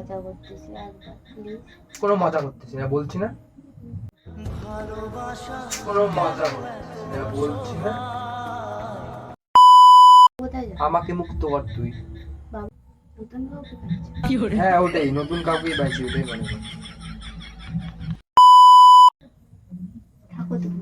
মজা করতেছি একবার প্লিজ কোনো মজা করতেছি না বলছি না। কোনো মজা করতেছি না বলছি না। কোথায় যাও আমাকে মুক্ত কর তুই। নতুন কাউকে হ্যাঁ ওটাই নতুন কাউকেই পাইছি ওটাই মনে কর থাকো তুমি।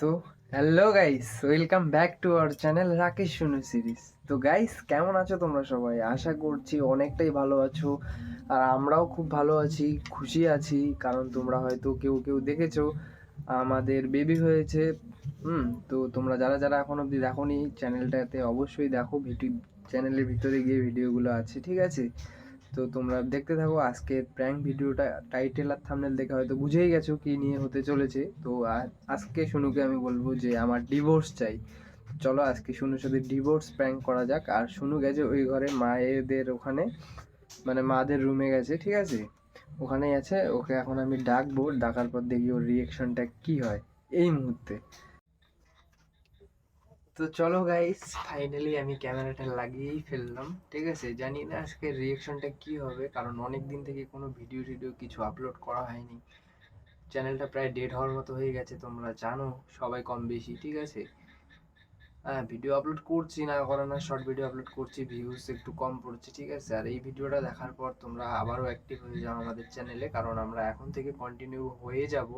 তো hello guys welcome back to our channel Rakesh Suno series তো গাইস কেমন আছো তোমরা সবাই? আশা করছি অনেকটাই ভালো আছো। আর আমরাও খুব ভালো আছি, খুশি আছি, কারণ তোমরা হয়তো কেউ কেউ দেখেছ, আমাদের বেবি হয়েছে। হুম, তো তোমরা যারা যারা এখন অবধি দেখোনি চ্যানেলটাতে অবশ্যই দেখো ভিডিও চ্যানেলের ভিতরে গিয়ে ভিডিওগুলো আছে, ঠিক আছে? তো তোমরা দেখতে থাকো আজকের প্র্যাঙ্ক ভিডিওটা টাইটেল আর থামনেল দেখে হয়তো বুঝেই গেছো কি নিয়ে হতে চলেছে। তো আজকে শুনুকে আমি বলব যে আমার ডিভোর্স চাই। চলো আজকে শুনুর সাথে ডিভোর্স প্র্যাঙ্ক করা যাক। আর শুনু গেছে ওই ঘরে মায়েদের ওখানে মানে মাদের রুমে গেছে, ঠিক আছে? ওখানেই আছে, ওকে এখন আমি ডাকবো। ডাকার পর দেখি ওর রিয়েকশনটা কি হয়। এই মুহূর্তে। তো চলো গাইস ফাইনালি আমি ক্যামেরাটা লাগিয়েই ফেললাম, ঠিক আছে? জানি না আজকে রিয়েকশনটা কি হবে, কারণ অনেক দিন থেকে কোনো ভিডিও টিডিও কিছু আপলোড করা হয়নি। চ্যানেলটা প্রায় ডেড হওয়ার মতো হয়ে গেছে তোমরা জানো, সবাই কম বেশি, ঠিক আছে? হ্যাঁ ভিডিও আপলোড করছি না করে না শর্ট ভিডিও আপলোড করছি ভিউজ একটু কম পড়ছে ঠিক আছে? আর এই ভিডিওটা দেখার পর তোমরা আবারও অ্যাক্টিভ হয়ে যাও আমাদের চ্যানেলে কারণ আমরা এখন থেকে কন্টিনিউ হয়ে যাব।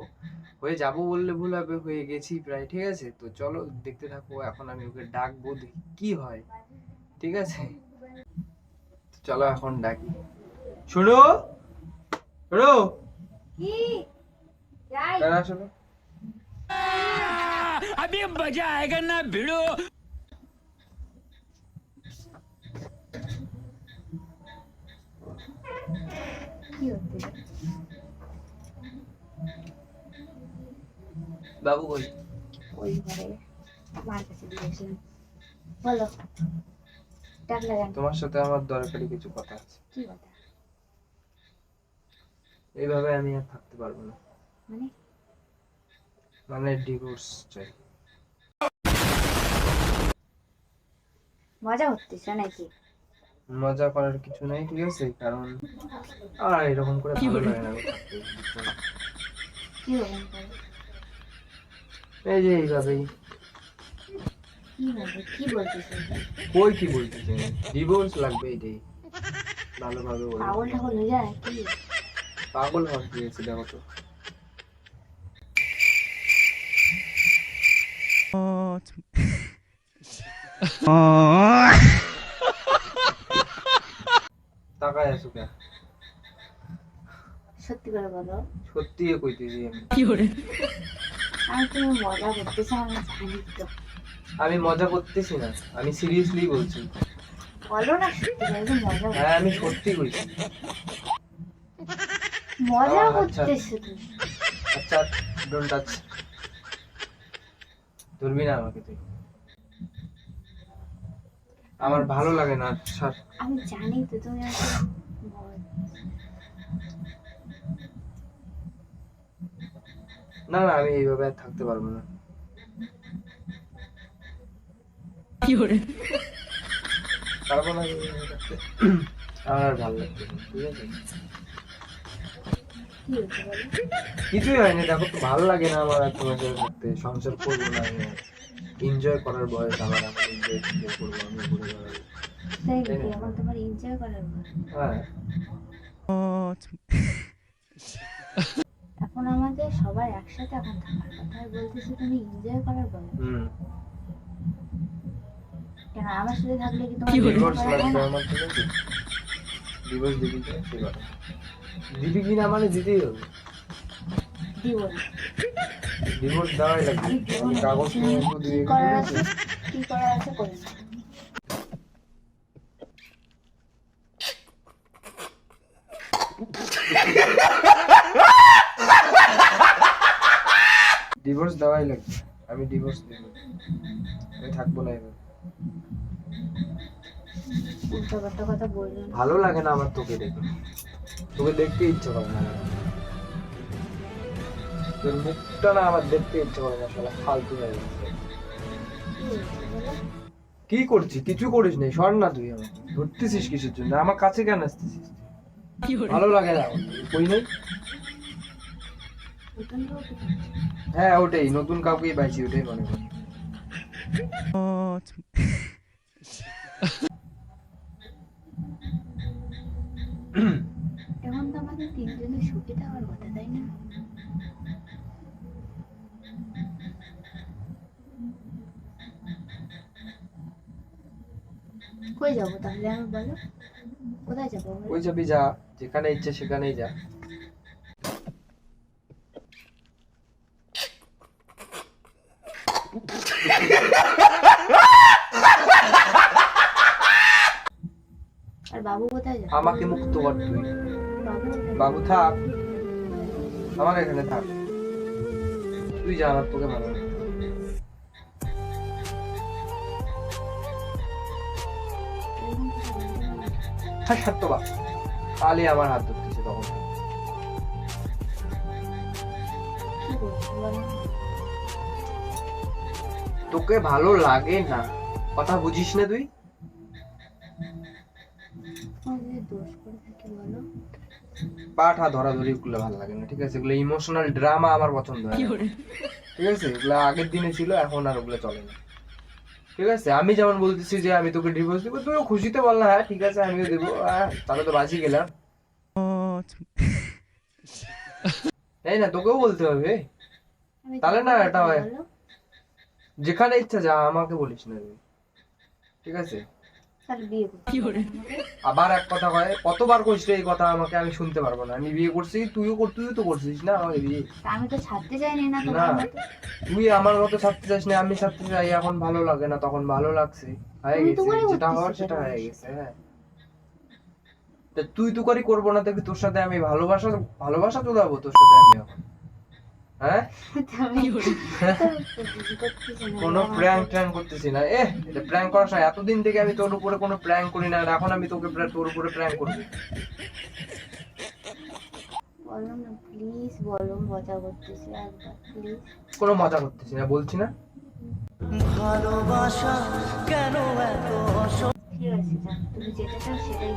হয়ে যাব বললে ভুল হবে হয়ে গেছি প্রায় ঠিক আছে? তো চলো দেখতে থাকো এখন আমি ওকে ডাকবো দেখি কি হয় ঠিক আছে? চলো এখন ডাকি। শোনো? শোনো? কি? যাই। কেন শোনো। अभी मजा आएगा ना भिड़ो কি হচ্ছে বাবু কই ওই ঘরে মার কাছে দিয়েছিলাম বলো ডাকলে কেন তোমার সাথে আমার দরকারি কিছু কথা আছে কি কথা এইভাবে আমি আর থাকতে পারবো না মানে মানে ডিভোর্স চাই। মজা হচ্ছে নাকি? মজা করার কিছু নাই ঠিক আছে? কারণ আর এরকম করে ভালো লাগে না না? কি রকম এই যে এইভাবেই। কি হবে কি বলছিস এটা? কই কি বলতেছে ডিভোর্স লাগবে এটাই ভালোভাবে পাগল হয়ে যায় কি? পাগল হওয়ার দিয়েছে দেখো তো। তাকায় আছো কে সত্যি করে বলো। সত্যি এ কইতেছি আমি। আমি তুমি মজা করতেছো আমি জানি তো। আমি মজা করতেছি না আমি সিরিয়াসলি বলছি। বলো না সত্যি করে মজা হ্যাঁ আমি সত্যি কইছি। মজা আচ্ছা। করতেছো তুমি। আচ্ছা ডোন্ট টাচ ধরবি না আমাকে তুই। আমার ভালো লাগে না স্যার। আমি জানি তো তুমি না না আমি এইভাবে আর থাকতে পারব না। পারব না আমার আর ভালো লাগছে ঠিক আছে? কি কিছুই হয়নি দেখো তো ভালো লাগে না আমার আর তোমার সাথে থাকতে সংসার করব না আমি। এনজয় করার বয়স আমার এখন এনজয় করব আমি ঘুরে বেড়াবো। তাই এখন তোমার এনজয় করার বয়স। হ্যাঁ। এখন আমাদের সবার একসাথে এখন থাকার কথা বলতেছো তুমি এনজয় করার বয়স। হুম। কেন আমার সাথে থাকলে কি তোমার ডিভোর্স লাগবে আমার ঠিক আছে ডিভোর্স দিবি কিনা সে কথা দিবি কিনা মানে দিতেই হবে। ডিভোর্স দেওয়াই লাগবে। কাগজ দিয়ে কি করার আছে করে ডিভোর্স দেওয়াই লাগবে। আমি ডিভোর্স দেব। আমি থাকব না এভাবে ভালো লাগে না আমার তোকে দেখে। তোকে দেখতে ইচ্ছা করে না। তোর মুখটা না আমার দেখতে ইচ্ছে করে না শালা ফালতু হয়ে গেছে। কি করছিস কিছু করিস নাই সর না তুই আমাকে ধরতেছিস কিসের জন্য? আমার কাছে কেন আসতেছিস ভালো লাগে না আমার। কই নাই? হ্যাঁ ওটাই নতুন কাউকেই পাইছি ওটাই মনে করি। এখন কই যাব তাহলে? আমি বলো। কোথায় যাব ওই যা যেখানে ইচ্ছে সেখানেই যা আর বাবু কোথায় যাবে আমাকে মুক্ত কর তুই। বাবু থাক। আমার এখানে থাক। তুই যা, আমার তোকে ভালো। হ্যাঁ কালি আমার হাত ধরতেছে তখন। তোকে ভালো লাগে না। কথা বুঝিস না তুই? করে থাকি বলো পাঠা ধরাধরি গুলো ভালো লাগে না ঠিক আছে? এগুলো ইমোশনাল ড্রামা আমার পছন্দ হয় ঠিক আছে? এগুলো আগের দিনে ছিল এখন আর ওগুলো চলে না। ঠিক আছে? আমি যেমন বলতেছি যে আমি তোকে ডিভোর্স দিব তুইও খুশিতে বল না হ্যাঁ ঠিক আছে আমিও দেবো আহ, তাহলে তো বাঁচি গেলাম। তাই না তোকেও বলতে হবে। তাহলে না এটা হয়। যেখানে ইচ্ছা যা আমাকে বলিস না। ঠিক আছে? তাহলে বিয়ে করতে আবার এক কথা কয় কতবার কইস রে এই কথা আমাকে আমি শুনতে পারব না। আমি বিয়ে করছি তুইও কর তুইও তো করছিস না বিয়ে? আমি তো ছাড়তে চাইনি না না। তুই আমার মতো ছাড়তে চাস না আমি ছাড়তে চাই এখন ভালো লাগে না তখন ভালো লাগছে। হয়ে গেছে যেটা হওয়ার সেটা হয়ে গেছে হ্যাঁ। তা তুই তো করি করব না তোর সাথে আমি ভালোবাসা ভালোবাসা তো যাব তোর সাথে আমি এখন। হ্যাঁ? কোনো প্র্যাঙ্ক ট্র্যাঙ্ক করতেছি না। এ এটা প্র্যাঙ্ক করার সময় এতদিন থেকে আমি তোর উপরে কোনো প্র্যাঙ্ক করি না আর এখন আমি তোকে তোর উপরে প্র্যাঙ্ক করব মজা করতেছি কোনো মজা করতেছি না বলছি না। ঠিক আছে যাও তুমি যেটা চাও সেটাই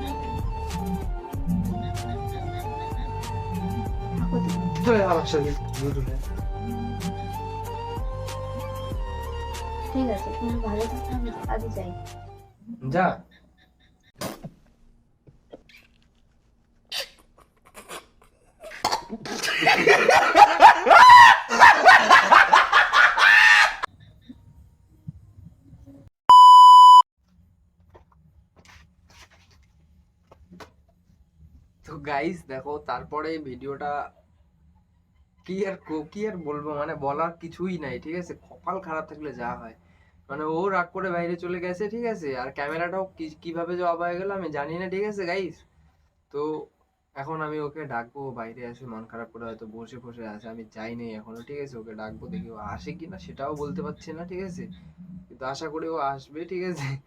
ঠিক আছে তুমি ভালো থাকো আমি আজই যাই। যা। তো গাইস দেখো তারপরে ভিডিওটা কি আর কো- আর বলব? মানে বলার কিছুই নাই, ঠিক আছে? কপাল খারাপ থাকলে যা হয়। মানে ও রাগ করে বাইরে চলে গেছে, ঠিক আছে? আর ক্যামেরাটাও কীভাবে অফ হয়ে গেল আমি জানি না, ঠিক আছে গাইস তো এখন আমি ওকে ডাকবো বাইরে আসে, মন খারাপ করে হয়তো বসে বসে আছে, আমি যাইনি এখনও, ঠিক আছে? ওকে ডাকবো, দেখি ও আসে কি না সেটাও বলতে পারছি না, ঠিক আছে? কিন্তু আশা করি ও আসবে, ঠিক আছে?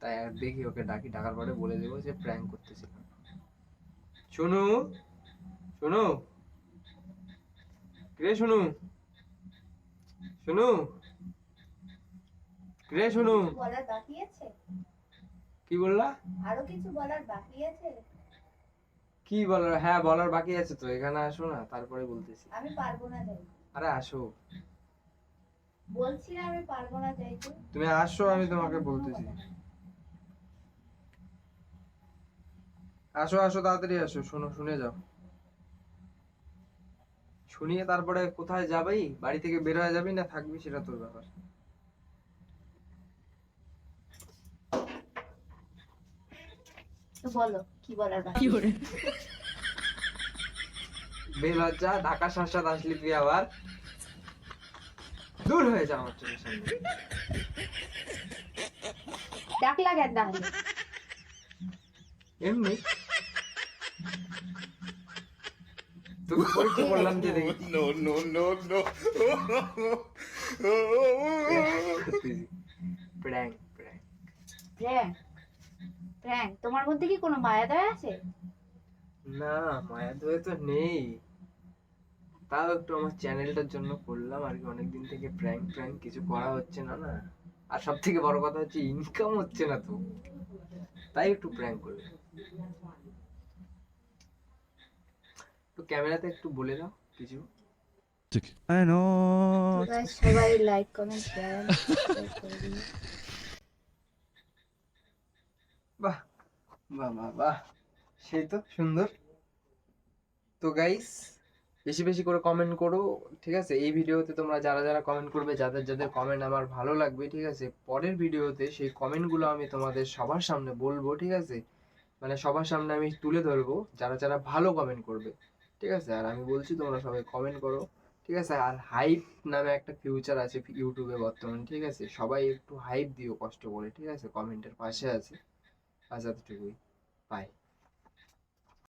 তাই দেখি ওকে ডাকি, ডাকার পরে বলে দেবো যে প্র্যাঙ্ক করতেছিলাম। শোনো শোনো রে শোনো শোনো রে শোনো বলার বাকি আছে? কি বললা? আরও কিছু বলার বাকি আছে? কি বলার? হ্যাঁ বলার বাকি আছে তো এখানে আসো না তারপরে বলতেছি। আমি পারব না যাই। আরে আসো। বলছি না আমি পারব না যাইতে তুমি আসো আমি তোমাকে বলতেছি। আসো আসো তাড়াতাড়ি আসো শোনো শুনে যাও। শুনিয়ে তারপরে কোথায় যাবেই বাড়ি থেকে বের হয়ে যাবি না থাকবি? সেটা তোর ব্যাপার। তো বলো কি বলার বাকি? বেলজ্জা ঢাকা সাংসাদ আসলি তুই আবার। দূর হয়ে যা আমার চোখের সামনে। ডাকলা কেন এমনি। তোকে পরীক্ষা করলাম যে দেখি প্র্যাঙ্ক প্র্যাঙ্ক। Prank prank. তোমার মধ্যে কি কোনো মায়া দয়া আছে? না মায়া দয়ে তো নেই। তাও একটু আমার চ্যানেলটার জন্য করলাম আর কি। অনেকদিন থেকে প্র্যাঙ্ক প্র্যাঙ্ক কিছু করা হচ্ছে না না। আর সব থেকে বড় কথা হচ্ছে ইনকাম হচ্ছে না তো। তাই একটু প্র্যাঙ্ক করলাম। তো ক্যামেরাতে একটু বলে দাও কিছু। তো know. guys, সবাই লাইক কমেন্ট শেয়ার বাহ বাহ বাহ বাহ। সেই তো সুন্দর। তো গাইস বেশি বেশি করে কমেন্ট করো ঠিক আছে? এই ভিডিওতে তোমরা যারা যারা কমেন্ট করবে যাদের যাদের কমেন্ট আমার ভালো লাগবে ঠিক আছে? পরের ভিডিওতে সেই কমেন্টগুলো আমি তোমাদের সবার সামনে বলব ঠিক আছে? মানে সবার সামনে আমি তুলে ধরবো যারা যারা ভালো কমেন্ট করবে। ঠিক আছে? আর আমি বলছি তোমরা সবাই কমেন্ট করো, ঠিক আছে? আর হাইপ নামে একটা ফিউচার আছে ইউটিউবে বর্তমান, ঠিক আছে? সবাই একটু হাইপ দিও, কষ্ট করে, ঠিক আছে? কমেন্টের পাশে আছে। আজ এতটুকুই। বাই